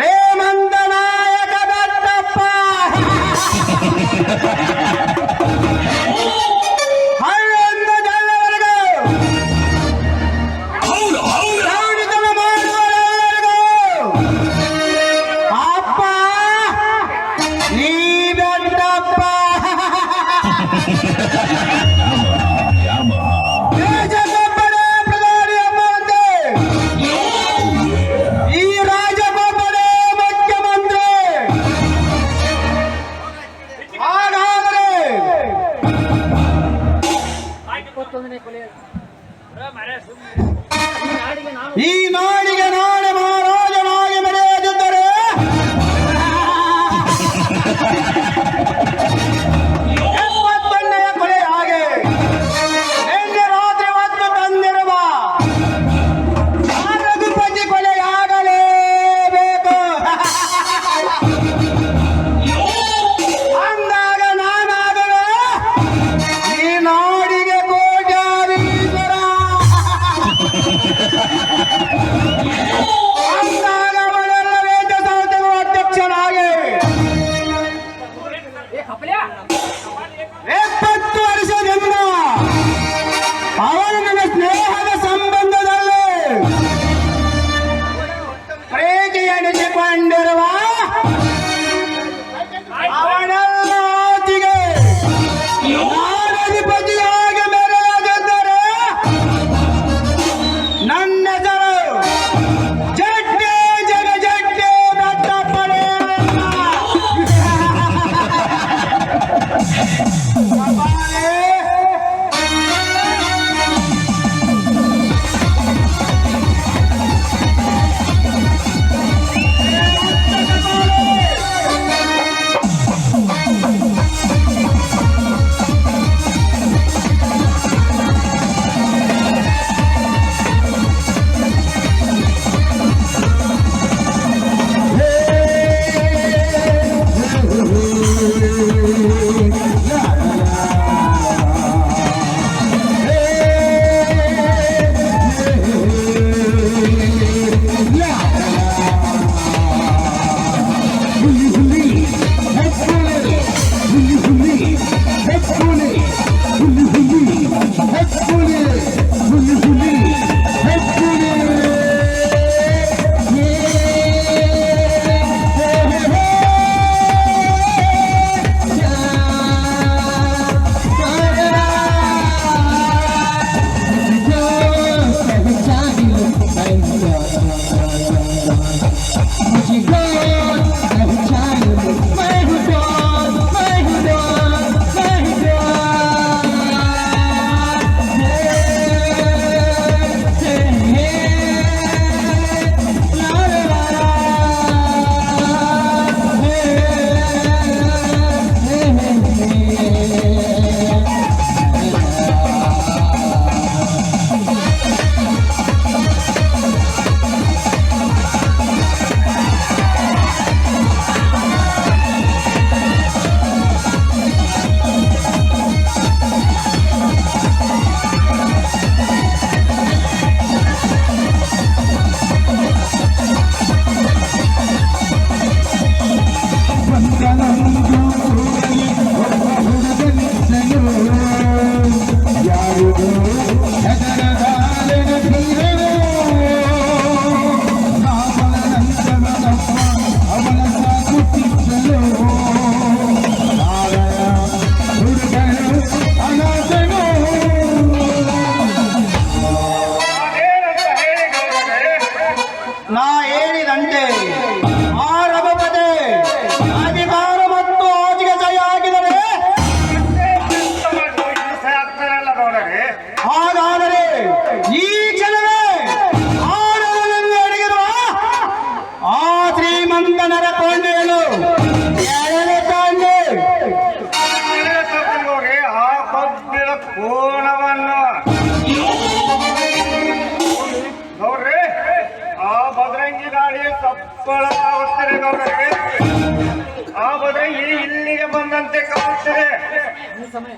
श्रीमंत नायक दत्तप्पा E nós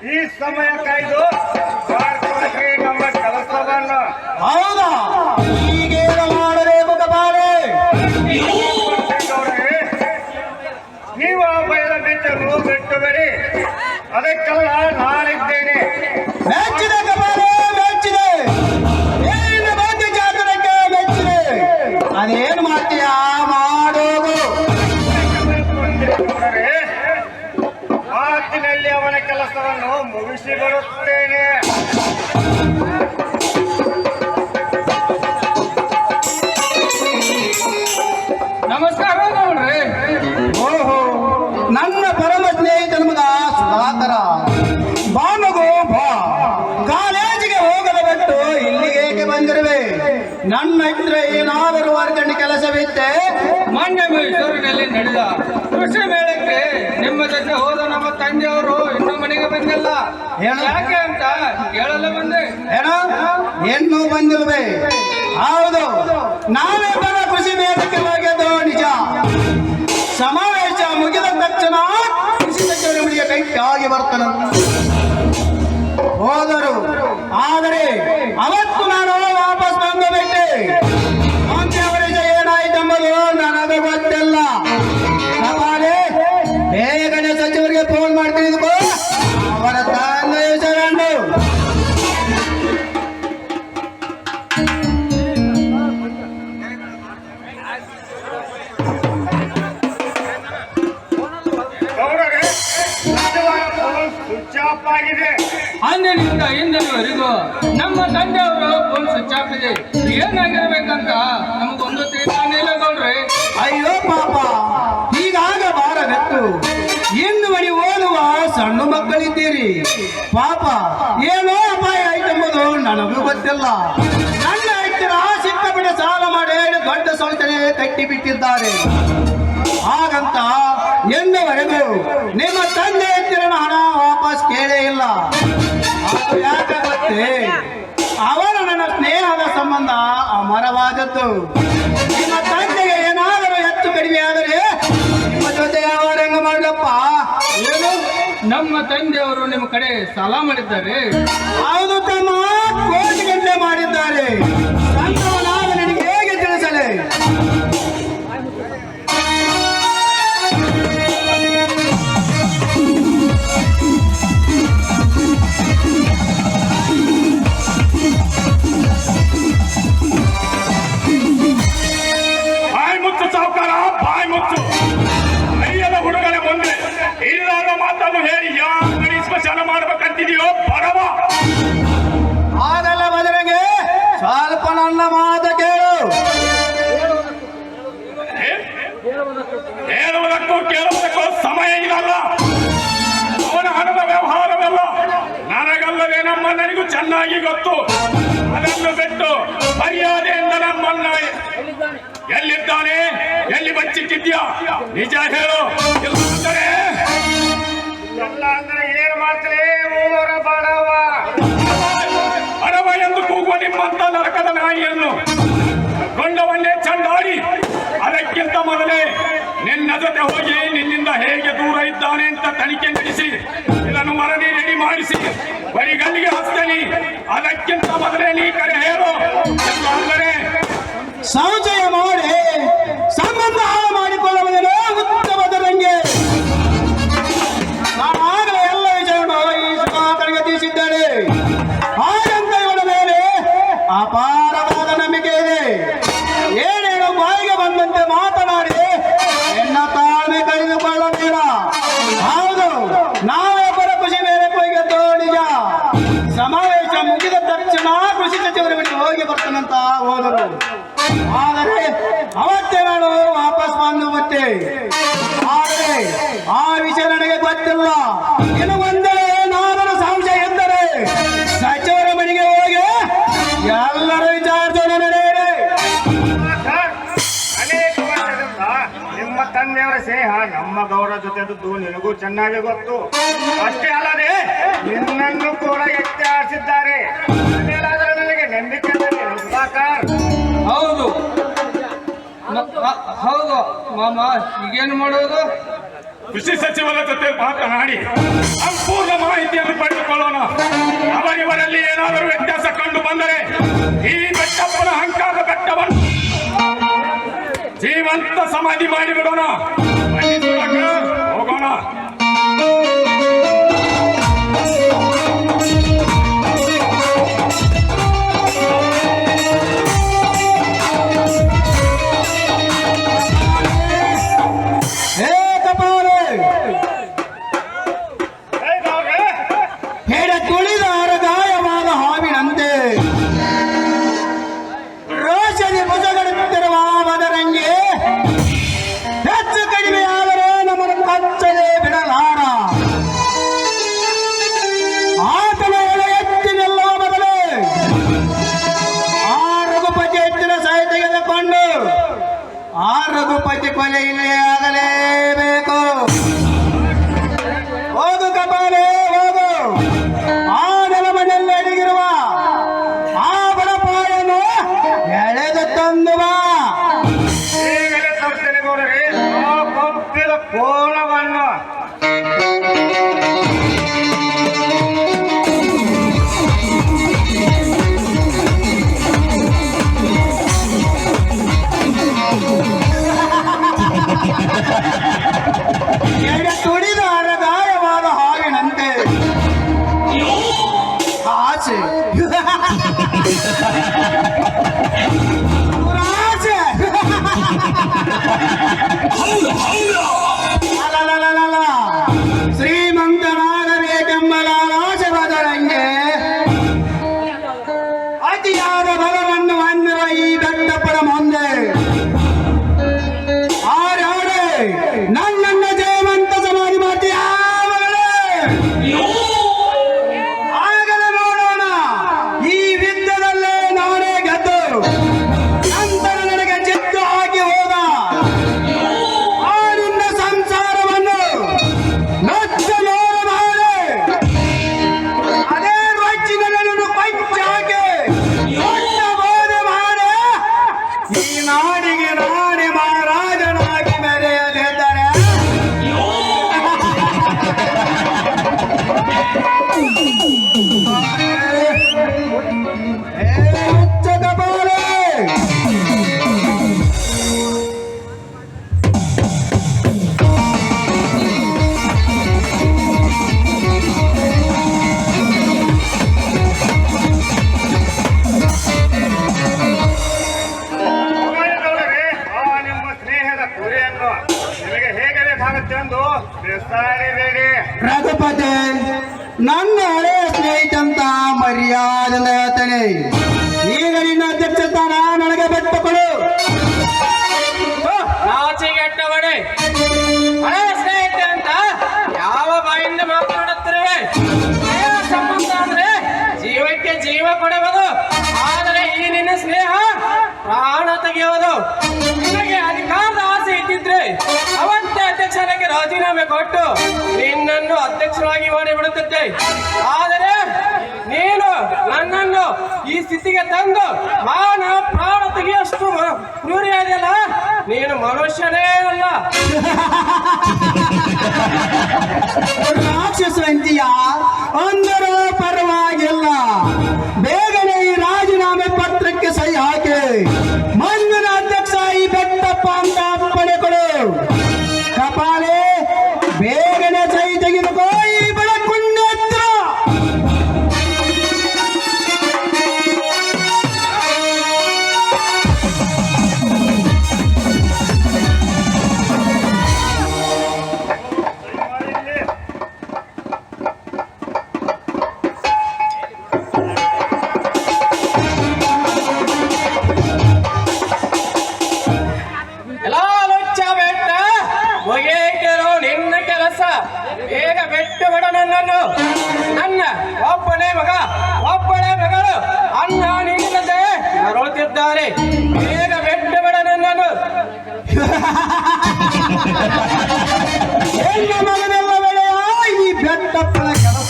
ಈ ಸಮಯ ಕಾಯ್ದು ನಮ್ಮ ಕೆಲಸವನ್ನು ಹೌದಾ? ಮಗ ಸುಧಾಕರ ಬಾ. ಮಗು ಬಾ ಕಾಲೇಜಿಗೆ ಹೋಗಲು ಬಿಟ್ಟು ಇಲ್ಲಿಗೆ ಏಕೆ ಬಂದಿರುವೆ? ನನ್ನ ಇದ್ರೆ ಏನಾದರೂ ವರ್ಗಣಿ ಕೆಲಸವಿತ್ತೆ? ಮೊನ್ನೆ ಮೈಸೂರಿನಲ್ಲಿ ನಡೆದ ಕೃಷಿ ಮೇಳಕ್ಕೆ ನಿಮ್ಮ ಜೊತೆ ಹೋದ ನಮ್ಮ ತಂದೆಯವರು ಇನ್ನೂ ಮನೆಗೆ ಬಂದಿಲ್ಲ? ಯಾಕೆ ಅಂತ ಕೇಳಲ್ಲ ಬಂದೆ. ಏನೋ ಹೆಣ್ಣು ಬಂದಿಲ್ವೆ ಹೌದು. ನಾವೇ ಬರ ಕೃಷಿ ಮೇಳಕ್ಕೆ ಹೋಗಿದ್ದು ನಿಜ. ಸಮಾವೇಶ ಮುಗಿದ ತಕ್ಷಣ ಕೃಷಿ ಸಚಿವರ ಬರ್ತಾನ. ಹೋದರು. ಆದರೆ ಅವತ್ತು ನಾನು ವಾಪಸ್ ಬಂದು ಬಿಟ್ಟೆ. ಅವರಿಗೆ ಅವರಿಗೆ ಏನಾಯ್ತೆಂಬುದು ನನಗೆ ಗೊತ್ತಿಲ್ಲ. ಅಂದಿನಿಂದ ನಮ್ಮ ತಂದೆಯವರು ಆಫ್ ಇದೆ ಏನಾಗಿರ್ಬೇಕಂತ ನಮಗೊಂದು ತೀರ್ಮಾನ ನೋಡ್ರಿ ಅಯ್ಯೋ ಪಾಪ ಹೀಗಾಗಬಾರದೆತ್ತು ಮಣಿ ಓದುವ ಸಣ್ಣ ಮಕ್ಕಳಿದ್ದೀರಿ. ಪಾಪ, ಏನೋ ಅಪಾಯ ಆಯ್ತೆಂಬುದು ನನಗೂ ಗೊತ್ತಿಲ್ಲ. ನನ್ನ ಹತ್ತಿರ ಸಿಕ್ಕಾಪಟ್ಟೆ ಸಾಲ ಮಾಡಿ ದೊಡ್ಡ ಸೌಚನೆ ಕಟ್ಟಿ ಬಿಟ್ಟಿದ್ದಾರೆ ಹಾಗಂತ ಎಂದವರೆಗೂ ನಿಮ್ಮ ತಂದೆ ಹತ್ತಿರ ಹಣ ವಾಪಸ್ ಕೇಳೇ ಇಲ್ಲ. ಯಾಕೆ? ಗೊತ್ತೇ ಅವರ ನನ್ನ ಸ್ನೇಹದ ಸಂಬಂಧ ಅಮರವಾದದ್ದು. ನಿಮ್ಮ ತಂದೆಗೆ ಏನಾದರೂ ಹೆಚ್ಚು ಕಡಿಮೆ ಆದರೆ ನಿಮ್ಮ ಜೊತೆ ಅವರಂಗ ಮಾಡಪ್ಪ ಏನು? ನಮ್ಮ ತಂದೆಯವರು ನಿಮ್ಮ ಕಡೆ ಸಾಲ ಮಾಡಿದ್ದಾರೆ. ಹೌದು ತಮ್ಮ ಕೋಟಿ ಗಂಟೆ ಮಾಡಿದ್ದಾರೆ. ಸ್ಮಶಾನ ಮಾಡ್ಬೇಕಂತಿದೆಯೋ ಬರವ ಆಗಲ್ಲ ಬದಲಿಗೆ ಸ್ವಲ್ಪ ನನ್ನ ಮಾತು ಕೇಳು. ಹೇಳುವುದಕ್ಕೂ ಕೇಳುವುದಕ್ಕೂ ಸಮಯ ಇದಲ್ಲ ಅವನ ಹಣದ ವ್ಯವಹಾರವೆಲ್ಲ ನನಗಲ್ಲದೆ ನಮ್ಮ ನನಗೂ ಚೆನ್ನಾಗಿ ಗೊತ್ತು. ಅದನ್ನು ಬಿಟ್ಟು ಮರ್ಯಾದೆಯಿಂದ ನಮ್ಮನ್ನ ಎಲ್ಲಿದ್ದಾನೆ? ಎಲ್ಲಿ ಬಚ್ಚಿಟ್ಟಿದ್ಯಾ ನಿಜ ಹೇಳು. ಇಲ್ಲದಿದ್ದರೆ ಎಲ್ಲ ಅಂದ್ರೆ ಏನ್ ಮಾಡ್ತೀರಿ? ಊರ ಬಡವ. ಅಡವ ಎಂದು ಕೂಗುವ ನಿಮ್ಮಂತ ನರಕದ ನಾಯಿಯನ್ನು ಗೊಂಡವನ್ನೇ ಚಂಡಾಡಿ ಅದಕ್ಕಿಂತ ಮೊದಲೇ ನಿನ್ನ ಜೊತೆ ಹೋಗಿ ನಿನ್ನಿಂದ ಹೇಗೆ ದೂರ ಇದ್ದಾನೆ ಅಂತ ತನಿಖೆ ನಡೆಸಿ ಇದನ್ನು ಮರಳಿ ರೆಡಿ ಮಾಡಿಸಿ ಬರಿಗಲ್ಲಿಗೆ ಹಸ್ತೇನೆ ಅದಕ್ಕಿಂತ ಮೊದಲೇ ನೀ ಕರೆ ಹೇಳು ಅಂದರೆ ಸಂಚಯ ಮಾಡಿ ಸಂಬಂಧ ಮುಗಿದ ಹೋದರು. ಆದರೆ ಅವತ್ತೇ ನಾನು ವಾಪಸ್ ಬಂದು ಮತ್ತೆ. ಆದರೆ ಆ ವಿಷಯ ನನಗೆ ಗೊತ್ತಿಲ್ಲ. ಇನ್ನು ಒಂದೇ ಏನಾದರೂ ಸಂಶಯ ಎಂದರೆ ಸಚಿವರ ಮನೆಗೆ ಹೋಗಿ ಎಲ್ಲರೂ ವಿಚಾರಿಸೋಣ ಅನೇಕ ನಿಮ್ಮ ತಂದೆಯವರ ಸ್ನೇಹ, ನಮ್ಮ ಗೌರವ ಅದು ನಿನಗೂ ಚೆನ್ನಾಗಿ ಗೊತ್ತು. ಅಷ್ಟೇ ಅಲ್ಲದೆ ನಿನ್ನನ್ನು ಕೂಡ ಎತ್ತಿ ಆಡಿಸಿದ್ದಾರೆ ಇದೆ, ಹೌದು. ಹೌದು. ಮಾಮ ಈಗೇನು ಮಾಡೋದು? ಕೃಷಿ ಸಚಿವರ ಜೊತೆ ಮಾತನಾಡಿ ಸಂಪೂರ್ಣ ಮಾಹಿತಿಯನ್ನು ಪಡೆದುಕೊಳ್ಳೋಣ. ಅವರಿವರಲ್ಲಿ ಏನಾದರೂ ವ್ಯತ್ಯಾಸ ಕಂಡು ಬಂದರೆ ಈ ಬೆಟ್ಟಪ್ಪನ ಅಹಂಕಾರದ ಬೆಟ್ಟವನ್ನು ಜೀವಂತ ಸಮಾಧಿ ಮಾಡಿಬಿಡೋಣ. ರಘುಪತಿ ಕೊಲೆ ಇಲ್ಲೇ ಆಗಲೇಬೇಕು ನಿನಗೆ ಅಧಿಕಾರದ ಆಸೆ ಇದ್ದಿದ್ರೆ ಅವತ್ತೇ ಅಧ್ಯಕ್ಷನಿಗೆ ರಾಜೀನಾಮೆ ಕೊಟ್ಟು ನಿನ್ನನ್ನು ಅಧ್ಯಕ್ಷರಾಗಿ ಮಾಡಿಬಿಡುತ್ತಿದ್ದೆ. ಆದರೆ ನೀನು ನನ್ನನ್ನು ಈ ಸ್ಥಿತಿಗೆ ತಂದು ಮಾನ ಪ್ರಾಣ ತೆಗೆಯಷ್ಟು ಕ್ರೂರಿ ಆಗಿಲ್ಲ ನೀನು ಮನುಷ್ಯನೇ ಅಲ್ಲ. ರಾಕ್ಷಸ ಅಂತೀಯ, ಅಂದರೂ ಪರವಾಗಿಲ್ಲ.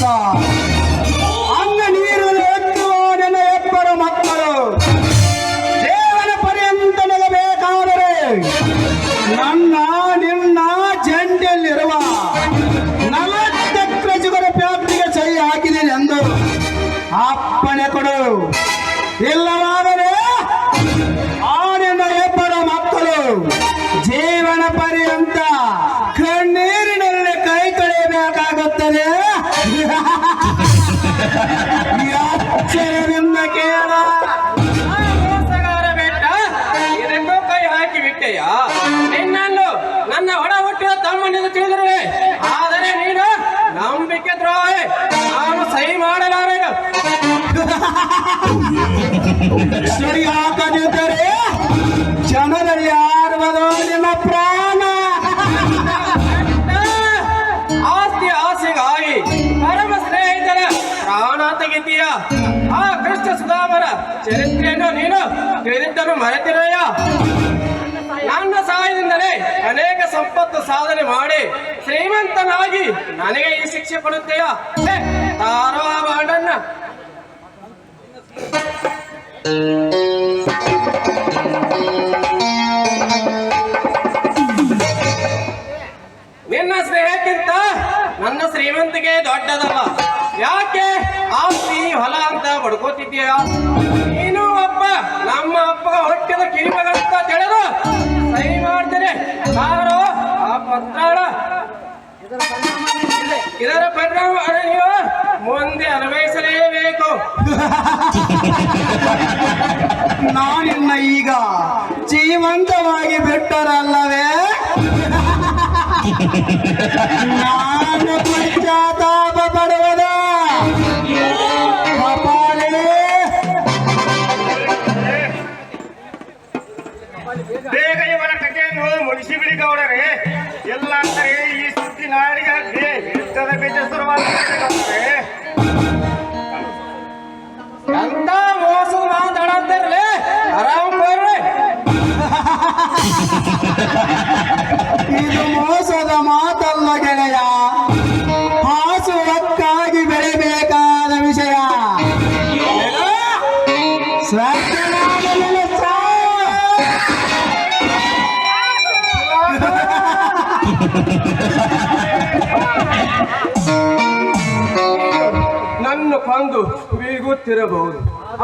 ಬೆಟ್ಟಪ್ಪನ ಸರಿ ಹಾಕದಿದ್ದರೆ ಜನರಲ್ಲಿ ಆಡುವುದು ನಿನ್ನ ಪ್ರಾಣ. ಆಸ್ತಿ, ಆಸೆಗಾಗಿ ಪರಮ ಸ್ನೇಹಿತರ ಪ್ರಾಣ ತೆಗಿತೀಯ. ಆ ಕೃಷ್ಣ ಸುಧಾಮರ ಚರಿತ್ರೆಯನ್ನು ನೀನು ತಿಳಿದಿದ್ದನ್ನು ಮರೆತಿರೋಯ. ನನ್ನ ಸಹಾಯದಿಂದಲೇ ಅನೇಕ ಸಂಪತ್ತು ಸಾಧನೆ ಮಾಡಿ ಶ್ರೀಮಂತನಾಗಿ ನನಗೆ ಈ ಶಿಕ್ಷೆ ಕೊಡುತ್ತೀಯ. ತಾರೋ ಆ ಬಾಂಡನ್ನ ನಿನ್ನ ಸ್ನೇಹಕ್ಕಿಂತ ನನ್ನ ಶ್ರೀಮಂತಿಗೆ ದೊಡ್ಡದಲ್ಲ ಯಾಕೆ? ಆಸ್ತಿ, ಹೊಲ ಅಂತ ಬಡ್ಕೋತಿದ್ದೀಯ ನೀನು ಅಪ್ಪ, ನಮ್ಮ ಅಪ್ಪ ಹೊಟ್ಟಿದ ಕಿರಿಮಗಂತ ತಿಳಿದು ಸಹಿ ಮಾಡ್ತೇನೆ. ಯಾರೋ? ಆ ಪತ್ರಾಳ. ಇದರ ಪರಿಣಾಮ ನೀವು ಮುಂದೆ ಅನ್ವಯಿಸಲೇಬೇಕು. ನಾನಿನ್ನ ಈಗ ಜೀವಂತವಾಗಿ ಬಿಟ್ಟರಲ್ಲವೇ ನಾನು ಪಶ್ಚಾತ್ತಾಪ ನನ್ನ ಪಂದು ಬೀಗುತ್ತಿರಬಹುದು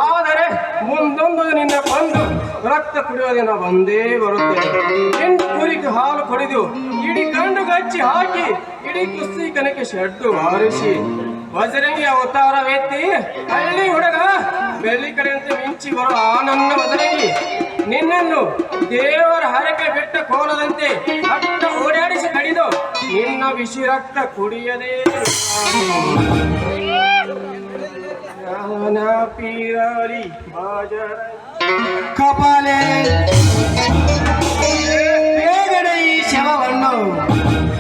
ಆದರೆ ಮುಂದೊಂದು ನಿನ್ನ ಬಂದು ರಕ್ತ ಕುಡಿಯೋ ದಿನ ಬಂದೇ ಬರುತ್ತೆ. ಎಂಟು ಕುರಿಗೆ ಹಾಲು ಕುಡಿದು ಇಡೀ ಗಂಡು ಗಚ್ಚಿ ಹಾಕಿ ಇಡೀ ಕುಸ್ತಿ ಕನಕ್ಕೆ ಶೆಡ್ಡು ಹಾರಿಸಿ ಅವತಾರ ಅವತಾರವೆತ್ತಿ ಹಳ್ಳಿ ಹುಡುಗ ಬೆಳ್ಳಿ ಕಡೆಯಂತೆ ಮಿಂಚಿ ಬರೋ ಆನಂದ ನನ್ನ ವಜ್ರಂಗಿ ನಿನ್ನನ್ನು ದೇವರ ಹರಕೆ ಬೆಟ್ಟ ಕೋಲದಂತೆ ಅಟ್ಟ ಓಡಾಡಿಸಿ ಕಡಿದು ನಿನ್ನ ಬಿಸಿ ರಕ್ತ ಕುಡಿಯದೇ ನಾನಾ ಪೀರಾರಿ ಬಾಜರ ಕಪಾಲೆ ಬೇಗನೆ ಈ ಶವವನ್ನು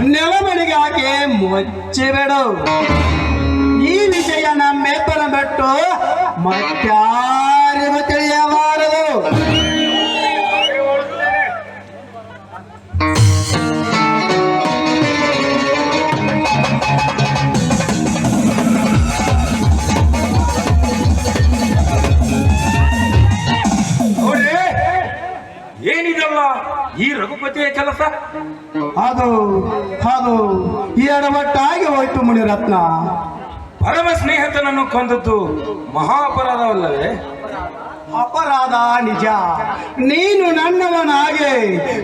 ನೆಲಮಣಿಗೆ ಹಾಕಿ ಮುಚ್ಚಿಬಿಡು ಈ ವಿಷಯ ನಮ್ಮೆಬ್ಬರ ಬಿಟ್ಟು ಮತ್ತಾರಿಗೂ ತಿಳಿಯಬಾರದು ಈ ರಘುಪತಿಯ ಕೆಲಸ? ಅದು ಅದು ಎಡವಟ್ಟಾಗಿ ಹೋಯ್ತು ಮುನಿರತ್ನ. ಪರಮ ಸ್ನೇಹಿತನನ್ನು ಕೊಂದದ್ದು ಮಹಾ ಅಪರಾಧವಲ್ಲವೇ ಅಪರಾಧ ನಿಜ. ನೀನು ನನ್ನವನಾಗೆ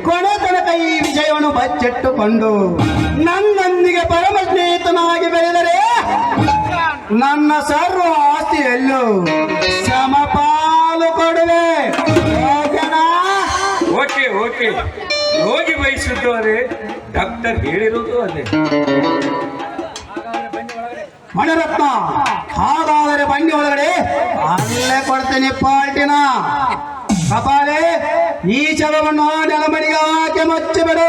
ಕೊನೆ ತನಕ ಈ ವಿಷಯವನ್ನು ಬಚ್ಚಿಟ್ಟುಕೊಂಡು ನನ್ನೊಂದಿಗೆ ಪರಮ ಸ್ನೇಹಿತನಾಗಿ ಬೆಳೆದರೆ ನನ್ನ ಸರ್ವ ಆಸ್ತಿಯಲ್ಲೂ ಸಮಪಾಲು ಕೊಡುವೆ? ಓಕೆ ರೋಗಿ ಬಯಸಿದ್ದು ಅದೇ, ಡಾಕ್ಟರ್ ಹೇಳಿರೋದು ಅದೇ. ಮಣಿರತ್ನ, ಹಾಗಾದರೆ ಬಂಡಿ ಒಳಗಡೆ. ಅಲ್ಲೇ ಕೊಡ್ತೇನೆ ಪಾರ್ಟಿನ ಕಪಾಲೆ, ಈ ಚಲವನ್ನು ನೆಲಮಣಿಗೆ ಹಾಕಿ ಮುಚ್ಚಿಬಿಡು